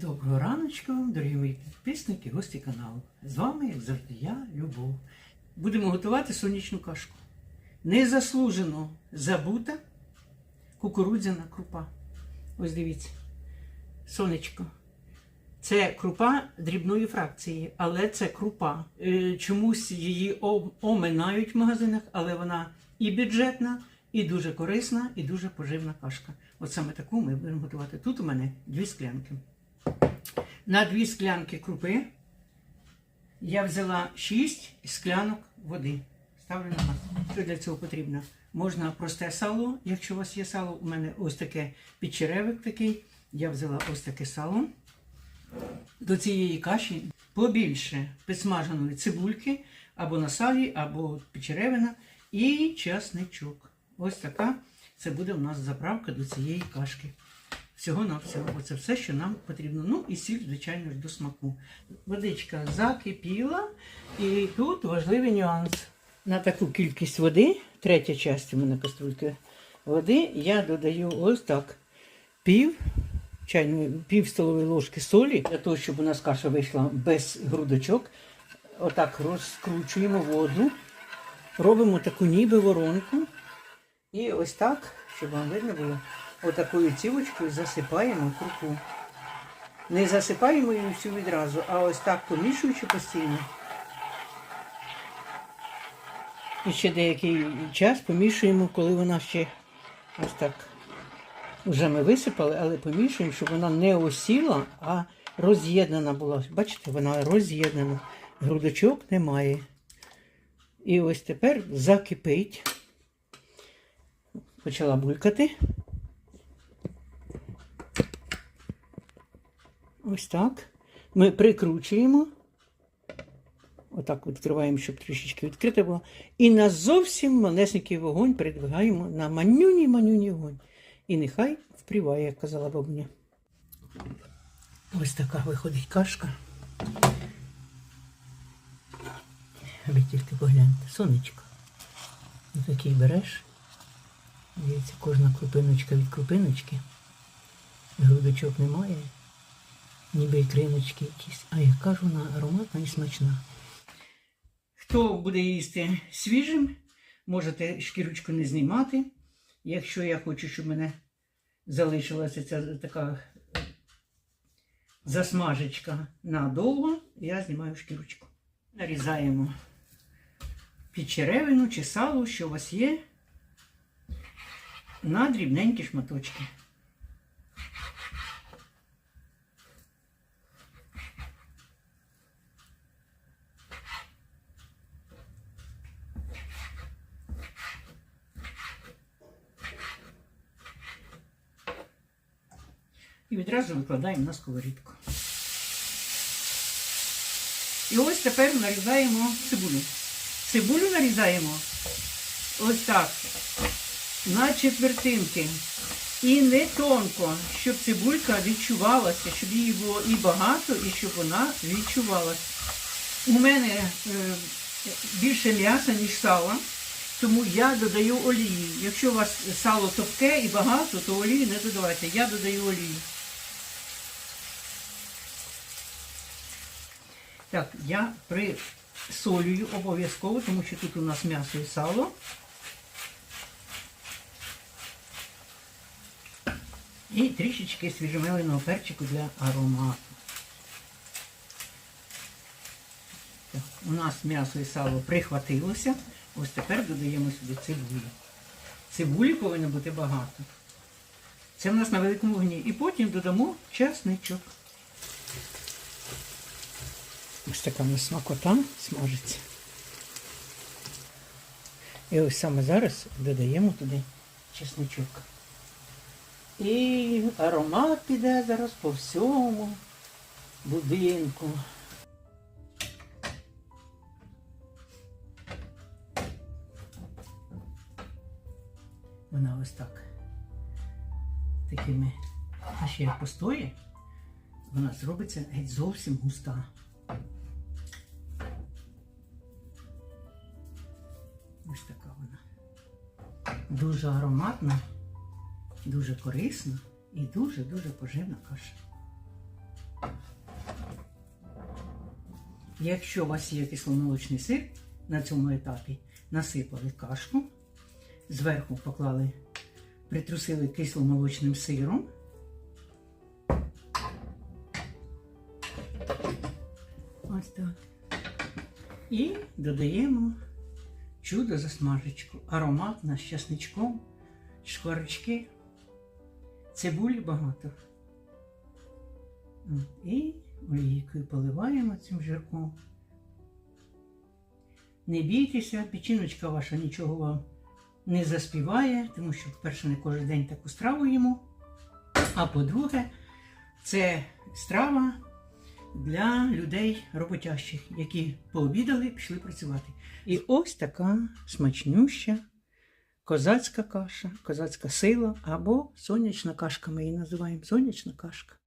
Доброго раночку, дорогі мої підписники, гості каналу. З вами, як завжди, я, Любов. Будемо готувати сонячну кашку. Незаслужено забута кукурудзяна крупа. Ось дивіться, сонечко. Це крупа дрібної фракції, але це крупа. Е, Чомусь її оминають в магазинах, але вона і бюджетна, і дуже корисна, і дуже поживна кашка. От саме таку ми будемо готувати. Тут у мене дві склянки. На дві склянки крупи я взяла 6 склянок води. Ставлю на газ. Що для цього потрібно? Можна просте сало, якщо у вас є сало, у мене ось таке підчеревик такий. Я взяла ось таке сало. До цієї каші побільше підсмаженої цибульки або на салі, або підчеревина і часничок. Ось така це буде у нас заправка до цієї кашки. Всього на всього. Оце все, що нам потрібно. Ну і сіль, звичайно ж, до смаку. Водичка закипіла, і тут важливий нюанс. На таку кількість води, третя частина у мене каструльки води, я додаю ось так. Пів чайної, пів столової ложки солі, для того, щоб у нас каша вийшла без грудочок. Отак розкручуємо воду, робимо таку ніби воронку. І ось так, щоб вам видно було, отакою цівочкою засипаємо крупу. Не засипаємо її всю відразу, а ось так помішуючи постійно. І ще деякий час помішуємо, коли вона ще ось так. Вже ми висипали, але помішуємо, щоб вона не осіла, а роз'єднана була. Бачите, вона роз'єднана. Грудочок немає. І ось тепер закипить. Почала булькати. Ось так. Ми прикручуємо. Отак відкриваємо, щоб трішечки відкрите було. І на зовсім малесенький вогонь передвигаємо на манюній манюній вогонь. І нехай впріває, як казала бабуня. Ось така виходить кашка. Ви тільки погляньте, сонечко. Ось такий береш. Дивіться, кожна крупиночка від крупиночки. Грудочок немає. Ніби і криночки якісь. А яка ж вона ароматна і смачна. Хто буде їсти свіжим, можете шкірочку не знімати. Якщо я хочу, щоб мене залишилася ця така е, засмажечка надовго, я знімаю шкірочку. Нарізаємо під черевину чи сало, що у вас є, на дрібненькі шматочки. І відразу викладаємо на сковорідку. І ось тепер нарізаємо цибулю. Цибулю нарізаємо ось так, на четвертинки. І не тонко, щоб цибулька відчувалася, щоб її було і багато, і щоб вона відчувалася. У мене е, більше м'яса, ніж сала, тому я додаю олії. Якщо у вас сало топке і багато, то олії не додавайте. Я додаю олію. Так, я присолюю обов'язково, тому що тут у нас м'ясо і сало. І трішечки свіжомеленого перчику для аромату. Так, у нас м'ясо і сало прихватилося. Ось тепер додаємо сюди цибулю. Цибулі повинно бути багато. Це в нас на великому вогні. І потім додамо часничок. Ось така нас смакота смажиться. І ось саме зараз додаємо туди чесничок. І аромат піде зараз по всьому будинку. Вона ось так. Такими, ще постоє, вона зробиться геть зовсім густа. вона. Дуже ароматна, дуже корисна і дуже-дуже поживна каша. Якщо у вас є кисломолочний сир, на цьому етапі насипали кашку, зверху поклали, притрусили кисломолочним сиром. Ось так. І додаємо чудо засмажечку. Ароматна з часничком, шкварочки, цибулі багато. І олійкою поливаємо цим жирком. Не бійтеся, печіночка ваша нічого вам не заспіває, тому що, по-перше, не кожен день таку страву їмо. А по-друге, це страва для людей роботящих, які пообідали пішли працювати. І ось така смачнюща козацька каша, козацька сила або сонячна кашка, ми її називаємо сонячна кашка.